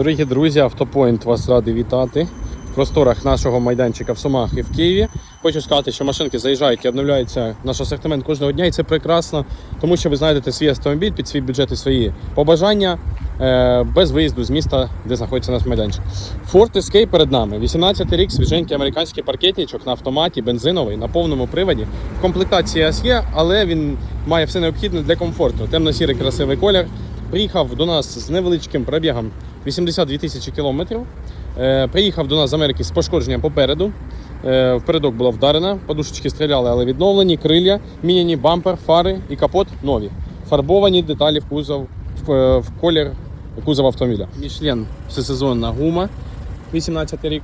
Дорогі друзі, Автопоінт вас радий вітати в просторах нашого майданчика в Сумах і в Києві. Хочу сказати, що машинки заїжджають і обновляються наш асортимент кожного дня, і це прекрасно, тому що ви знайдете свій автомобіль під свій бюджет і свої побажання е, без виїзду з міста, де знаходиться наш майданчик. Ford Escape перед нами. 18 рік, свіженький американський паркетничок на автоматі, бензиновий, на повному приводі. S є, але він має все необхідне для комфорту. Темно-сірий красивий колір. Приїхав до нас з невеличким пробігом 82 тисячі кілометрів. Е, Приїхав до нас з Америки з пошкодженням попереду. Е, Впередок була вдарена, подушечки стріляли, але відновлені, крилля, міняні, бампер, фари і капот нові. Фарбовані деталі в кузов, в, е, в колір кузова автомобіля. Мішлен всесезонна гума, 18 рік.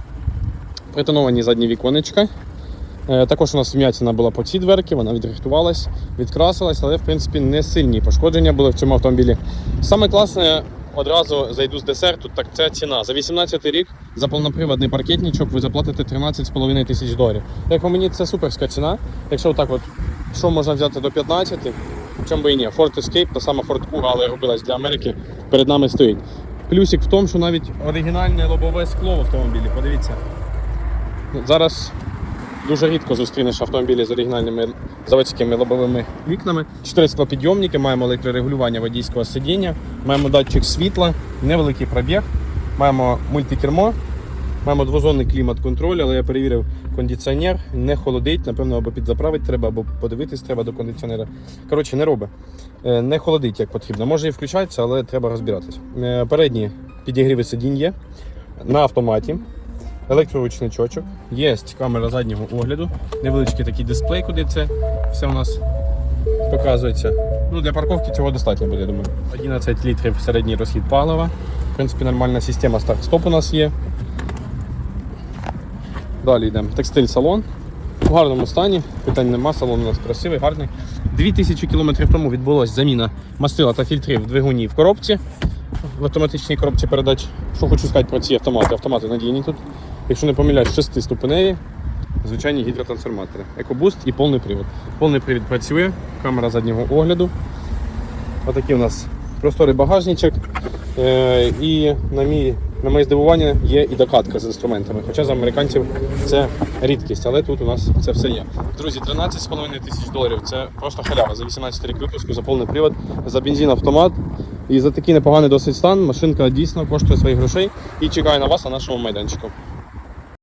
Притоновані задні віконечка. Е, Також у нас вм'ятина була по цій дверці, вона відрихтувалась, відкрасилась, але в принципі не сильні пошкодження були в цьому автомобілі. Саме класне, одразу зайду з десерту, так це ціна. За 18 рік за повноприводний паркетничок ви заплатите 13,5 тисяч доларів. Як по мені, це суперська ціна. Якщо отак от, що можна взяти до 15, чому би і ні. Ford Escape, та сама Ford Kuga, але робилась для Америки, перед нами стоїть. Плюсик в тому, що навіть оригінальне лобове скло в автомобілі, подивіться. Зараз Дуже рідко зустрінеш автомобілі з оригінальними заводськими лобовими вікнами. Чотири склопідйомники, маємо електрорегулювання водійського сидіння, маємо датчик світла, невеликий пробіг, маємо мультикермо, маємо двозонний клімат-контроль, але я перевірив кондиціонер, не холодить, напевно, або підзаправити треба, або подивитись треба до кондиціонера. Коротше, не робить. Е, Не холодить як потрібно. Може і включатися, але треба розбиратись. Е, Передні підігріви сидінь є на автоматі електроручничочок, є камера заднього огляду, невеличкий такий дисплей, куди це все у нас показується. Ну, Для парковки цього достатньо буде, я думаю. 11 літрів середній розхід палива. В принципі, нормальна система старт-стоп у нас є. Далі йдемо. Текстиль салон. В гарному стані, питань нема, салон у нас красивий, гарний. 2000 км тому відбулася заміна мастила та фільтрів в двигуні в коробці. В автоматичній коробці передач. Що хочу сказати про ці автомати. Автомати надійні тут. Якщо не помиляюсь, 6 ступеневі, звичайні гідротрансформатори. Екобуст і повний привод. Повний привід працює, камера заднього огляду. Отакий у нас просторий багажничок. Е, і на, мій, на моє здивування є і докатка з інструментами. Хоча за американців це рідкість, але тут у нас це все є. Друзі, 13,5 тисяч доларів це просто халява за 18 рік випуску, за повний привод, за бензин автомат. І за такий непоганий досить стан машинка дійсно коштує своїх грошей і чекає на вас на нашому майданчику.